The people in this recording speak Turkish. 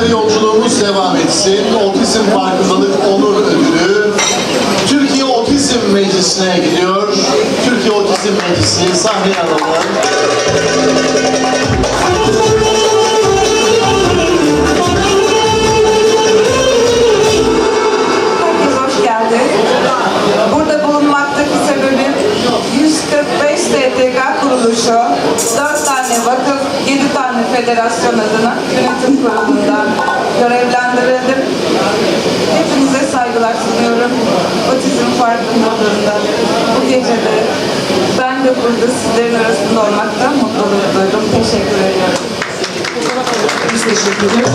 Günlerde yolculuğumuz devam etsin. Otizm Farkındalık Onur Ödülü Türkiye Otizm Meclisi'ne gidiyor. Türkiye Otizm Meclisi sahneye alalım. Herkes hoş geldi. Burada bulunmaktaki sebebim 145 STK kuruluşu, 4 tane vakıf, 7 tane federasyon adına yönetim kurulunda görevlendirildim. Hepinize saygılar sunuyorum. Otizm farkındalığında bu gecede ben de burada sizlerin arasında olmaktan mutluluk duydum. Teşekkür ediyorum. Biz teşekkür ederiz.